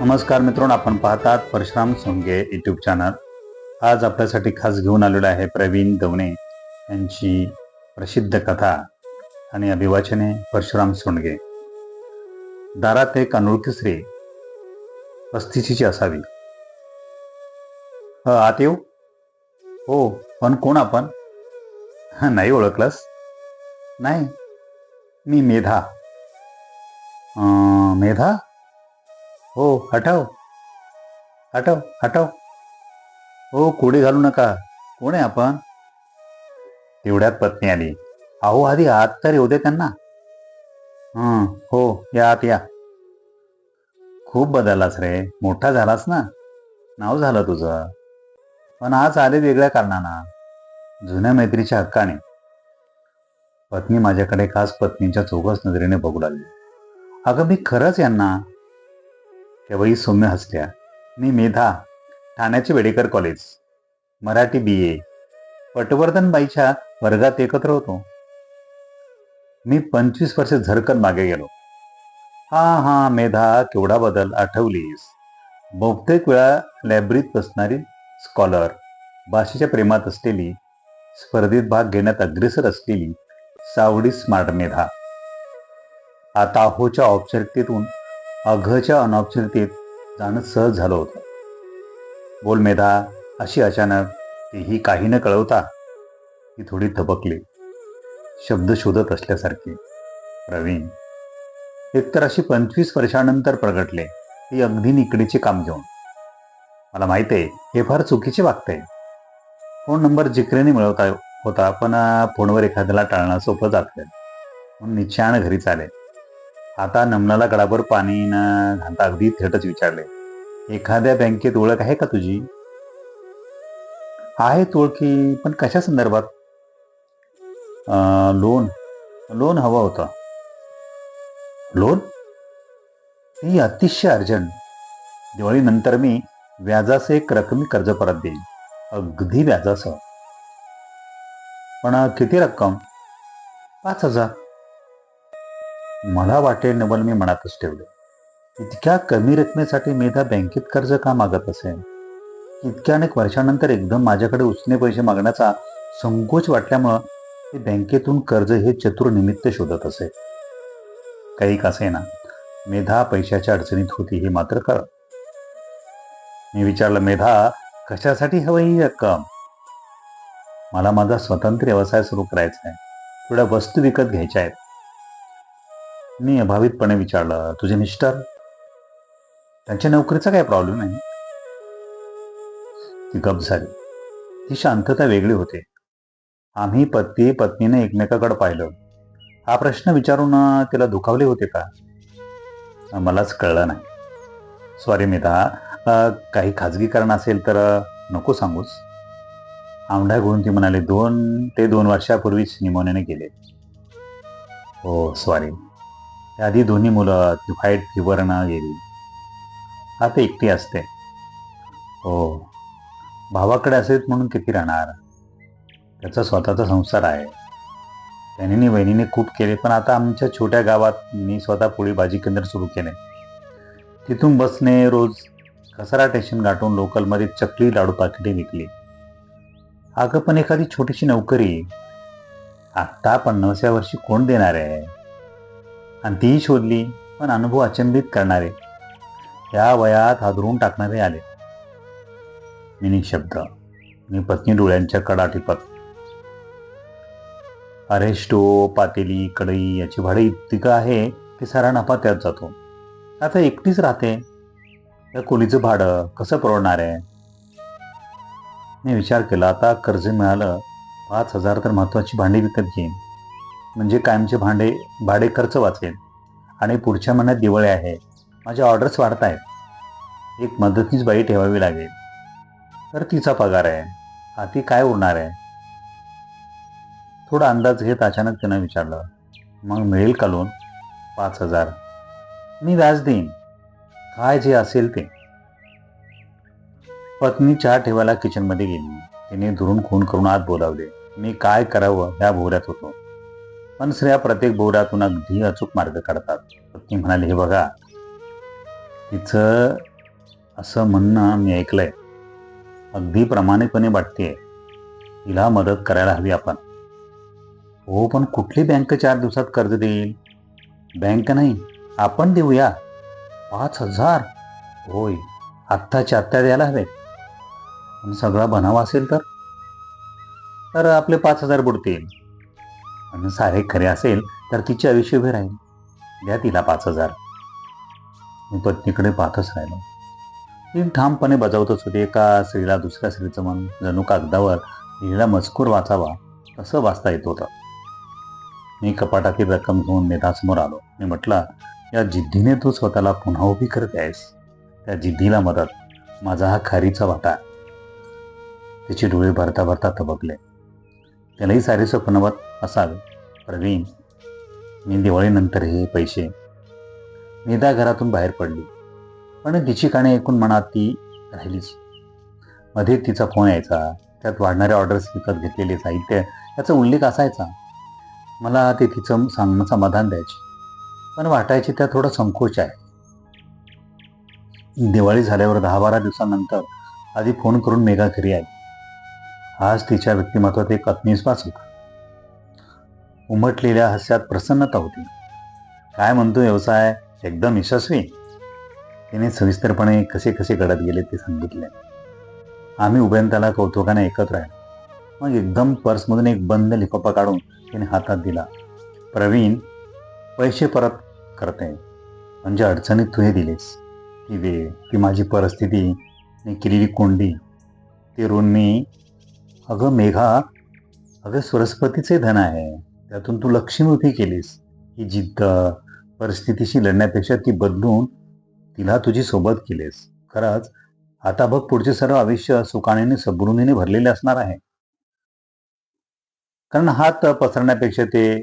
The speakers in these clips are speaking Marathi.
नमस्कार मित्रांनो आपण पाहतात परशुराम सोंगे युट्यूब चॅनल आज आपल्यासाठी खास घेऊन आलेलो आहे प्रवीण दवणे यांची प्रसिद्ध कथा आणि अभिवाचने परशुराम सोंडगे दारात एक अनोळखी स्त्री पस्तीसीची असावी. आत येऊ? हो पण कोण आपण? नाही ओळखलंस? नाही मी मेधा. आ, मेधा? हो हटव. हटव हटव. हो कोडी घालू नका. कोण आहे आपण? तेवढ्यात पत्नी आली. अहो आधी आत तर येऊ दे त्यांना. हं हो या आत या. खूप बदललास रे. मोठा झालास ना. नाव झालं तुझं. पण आज आले वेगळ्या कारणानं. जुन्या मैत्रीच्या हक्काने. पत्नी माझ्याकडे खास पत्नीच्या चौकस नजरेने बघू लागली. अगं मी खरंच यांना तेव्हाही सौम्य हसल्या मी मेधा ठाण्याचे वेडेकर कॉलेज मराठी बी ए पटवर्धनबाईच्या वर्गात एकत्र होतो. मी पंचवीस वर्ष झरकन मागे गेलो. हा हा मेधा केवढा बदल आठवलीस. बहुतेक वेळा लायब्ररीत बसणारी स्कॉलर भाषेच्या प्रेमात असलेली स्पर्धेत भाग घेण्यात अग्रेसर असलेली सावडी स्मार्ट मेधा. आता होच्या औपचारिकतेतून अघच्या अनौपचारिकतेत जाणं सहज झालं होतं. बोल मेधा अशी अचानक तेही काही न कळवता ती थोडी थबकली. शब्द शोधत असल्यासारखी. प्रवीण एकतर अशी पंचवीस वर्षानंतर प्रगटले ती अगदी निकडीचे काम घेऊन. मला माहिती आहे हे फार चुकीचे वागतंय. फोन नंबर जिकरेने मिळवता होता पण फोनवर एखाद्याला टाळणं सोपं जातं म्हणून निश्चयानं घरी चालेल. आता नमनाला गडाभर पाणी न घालता अगदी थेटच विचारले एखाद्या बँकेत ओळख आहे का तुझी? आहे ओळखी पण कशा संदर्भात? लोन लोन हवा होता. लोन? ही अतिशय अर्जंट. दिवाळीनंतर मी व्याजासह एक रकमी कर्ज परत देईन. अगदी व्याजासह. पण किती रक्कम? पाच हजार. मला वाटेल नवल मी मनातच ठेवले. इतक्या कमी रकमेसाठी मेधा बँकेत कर्ज का मागत असेल? इतक्या अनेक वर्षानंतर एकदम माझ्याकडे उसने पैसे मागण्याचा संकोच वाटल्यामुळं ते बँकेतून कर्ज हे चतुर निमित्त शोधत असे काही कसे ना मेधा पैशाच्या अडचणीत होती हे मात्र कळ मी विचारलं मेधा कशासाठी हवं ही रक्कम? मला माझा स्वतंत्र व्यवसाय सुरू करायचा आहे. थोड्या वस्तू विकत घ्यायच्या आहेत. मी अभावितपणे विचारलं तुझे मिस्टर त्यांच्या नोकरीचा काय प्रॉब्लेम आहे? ती गप झाली. ती शांतता वेगळी होते. आम्ही पती पत्नीने एकमेकाकडे पाहिलं. हा प्रश्न विचारून तिला दुखावले होते का? मलाच कळलं नाही. सॉरी मिता काही खाजगी कारण असेल तर नको सांगूस. आमढा घेऊन ती म्हणाली दोन ते दोन वर्षापूर्वीच निमोनियाने गेले. हो सॉरी आधी दोन्ही मुलं ती व्हाईट फिवरनं गेली. आता एकटी असते. हो. भावाकडे असेल म्हणून किती राहणार? त्याचा स्वतःचा संसार आहे. त्यांनी वहिनीने खूप केले पण आता आमच्या छोट्या गावात मी स्वतः पोळी भाजी केंद्र सुरू केले. तिथून बसने रोज कसारा स्टेशन गाठून लोकलमध्ये चकली लाडू पाकिटे विकली. अगं पण एखादी छोटीशी नोकरी. आत्ता पन्नासव्या वर्षी कोण देणार आहे? आणि तीही शोधली पण अनुभव अचंबित करणारे. या वयात हादरून टाकणारे आले. मी शब्द. मी पत्नी डोळ्यांच्या कडा टिपत अरे स्टोव पातेली कढई याची भाडे इतकं आहे? की सारा नफा त्यात जातो. आता एकटीच राहते. त्या खोलीचं भाडं कसं परवडणार आहे? मी विचार केला आता कर्ज मिळालं. पाच हजार तर महत्त्वाची भांडी विकत घेईन. म्हणजे कायमचे भांडे भाडे खर्च वाचेल आणि पुढच्या महिन्यात दिवाळी आहे. माझ्या ऑर्डर्स वाढत आहेत. एक मदतीच बाई ठेवावी लागेल. तर तिचा पगार आहे. हाती काय उरणार आहे? थोडा अंदाज घेत अचानक तिनं विचारलं. मग मिळेल का लोन पाच हजार. मी व्याज देईन. काय जे असेल ते. पत्नी चहा ठेवायला किचनमध्ये गेली. तिने धुरून खून करून आत बोलावले. मी काय करावं? ह्या भोवऱ्यात होतो. पण स्त्रिया प्रत्येक बोर्डातून अगदी अचूक मार्ग काढतात. पत्नी म्हणाले हे बघा तिचं असं म्हणणं मी ऐकलंय. अगदी प्रामाणिकपणे वाटते तिला मदत करायला हवी आपण. हो पण कुठली बँक चार दिवसात कर्ज देईल? बँक नाही आपण देऊया. पाच हजार. होय आत्ताच्या आत्ता द्यायला हवे. आणि सगळा बनावा असेल तर? तर आपले पाच हजार बुडतील. आणि सारे खरे असेल तर तिचे आयुष्य उभे राहील. द्या तिला पाच हजार. मी पत्नीकडे पाहतच राहिलो. ती ठामपणे बजावतच होती. एका स्त्रीला दुसऱ्या स्त्रीचं मन जणू कागदावर लिहिला मजकूर वाचावा तसं वाचता येत होतं. मी कपाटातील रक्कम घेऊन नेतासमोर आलो. मी म्हटलं या जिद्दीने तू स्वतःला पुन्हा उभी करते आहेस. त्या जिद्दीला मदत. माझा हा खारीचा वाटा तिचे डोळे भरता भरता तबकले. त्यालाही सारे स्वप्नवत असावे. प्रवीण मी दिवाळीनंतर हे पैसे निदा घरातून बाहेर पडली. पण तिची काणे ऐकून मनात ती राहिलीच. मध्ये तिचा फोन यायचा. त्यात वाढणाऱ्या ऑर्डर्स विकत घेतलेले साहित्य याचा उल्लेख असायचा. मला ते तिचं सांगणं समाधान द्यायचे. पण वाटायचे त्या थोडं संकोच आहे. दिवाळी झाल्यावर दहा बारा दिवसानंतर आधी फोन करून मेघा घरी आली. आज तिच्या व्यक्तिमत्वात एक आत्मविश्वास होता. उमटलेल्या हास्यात प्रसन्नता होती. काय म्हणतो व्यवसाय? एकदम यशस्वी? तिने सविस्तरपणे कसे कसे घडत गेले ते सांगितले. आम्ही उभ्यंताला कौतुकाने एकत्र राहिलो मग एकदम पर्समधून एक बंद लिफाफा काढून तिने हातात दिला. प्रवीण पैसे परत करते. म्हणजे अडचणीत तू हे दिलेस. ती वेळ ती माझी परिस्थिती मी केलेली कोंडी ते ऋण मी. अगं मेघा अगं सरस्वतीचे धन आहे. त्यातून तू लक्ष्मी केलीस. ही जिद्द परिस्थितीशी लढण्यापेक्षा ती बदलून तिला तुझी सोबत केलीस. खरंच आता बघ पुढचे सर्व आयुष्य सुकाणीने सबृणीने भरलेले असणार आहे. कारण हात पसरण्यापेक्षा ते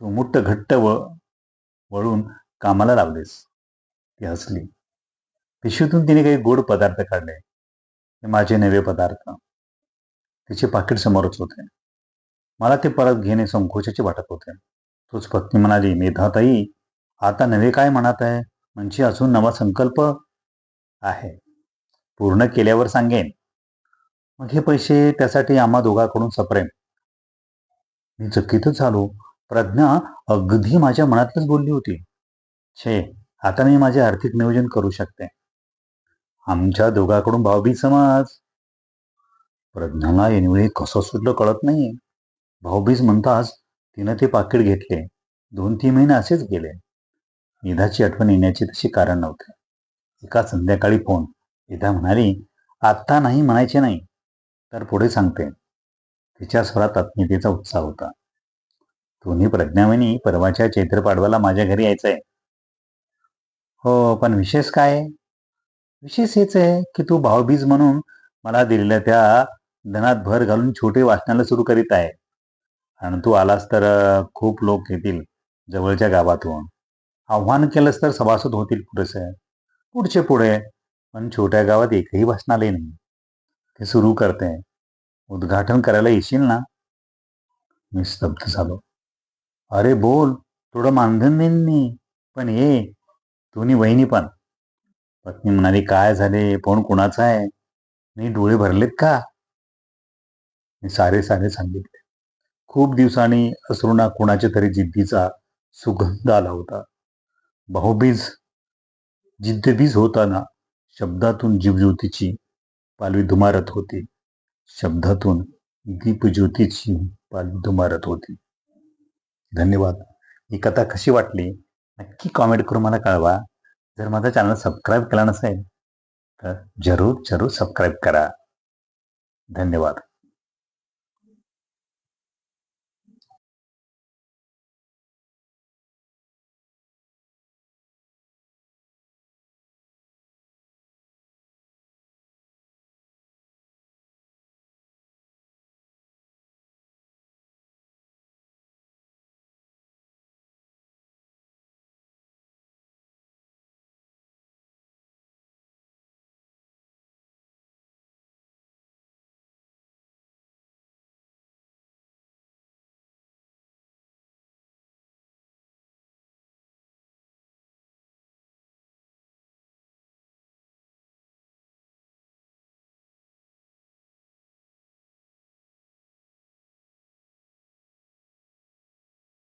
तू मुट्ट घट्ट व वळून कामाला लावलेस. ती हसली. पिशवीतून तिने काही गोड पदार्थ काढले. हे माझे नवे पदार्थ. तिचे पाकिट समोरच होते. मला ते परत घेणे संकोचाचे वाटत होते. तोच पत्नी म्हणाली मेधाताई आता नवे काय म्हणत आहे? म्हणजे अजून नवा संकल्प आहे. पूर्ण केल्यावर सांगेन. मग हे पैसे त्यासाठी आम्हा दोघांकडून सप्रेम मी चकितच झालो. प्रज्ञा अगदी माझ्या मनातच बोलली होती. छे आता मी माझे आर्थिक नियोजन करू शकते. आमच्या दोघांकडून भाऊबी समाज. प्रज्ञाला ऐनवेळी कसं सुटलं कळत नाही. भाऊबीज म्हणताच तिनं ते पाकिट घेतले. दोन तीन महिने असेच गेले. निधाची आठवण येण्याची तशी कारण नव्हते. एका संध्याकाळी फोन. निधा म्हणाली आत्ता नाही म्हणायचे नाही तर पुढे सांगते. तिच्या स्वरात आत्मीयतेचा उत्साह होता. दोन्ही प्रज्ञावनी परवाच्या चैत्रपाडवाला माझ्या घरी यायचंय. हो पण विशेष काय? विशेष हेच आहे की तू भावबीज म्हणून मला दिलेल्या त्या धनात भर घालून छोटे वाचनाला सुरू करीत आहे. आणि तू आलास तर खूप लोक येतील जवळच्या गावातून. आव्हान केलंस तर सभासद होतील पुरेसे पुढचे पुढे. पण छोट्या गावात एकही वाचनालय नाही. ते सुरू करते. उद्घाटन करायला येशील ना? मी स्तब्ध झालो. अरे बोल थोडं मानधन देईन मी. पण ये तुम्ही वहिनी पण. पत्नी म्हणाली काय झाले? फोन कुणाचं आहे? मी डोळे भरलेत का? मी सारे सारे सांगितले. खूप दिवसांनी असरुणा कुणाच्या तरी जिद्दीचा सुगंध आला होता. भाऊबीज जिद्दबीज होताना शब्दातून जीवज्योतीची पालवी धुमारत होती. शब्दातून दीपज्योतीची पालवी धुमारत होती. धन्यवाद. ही कथा कशी वाटली? नक्की कॉमेंट करून मला कळवा. जर माझा चॅनल सबस्क्राईब केला नसेल तर जरूर जरूर सबस्क्राईब करा. धन्यवाद.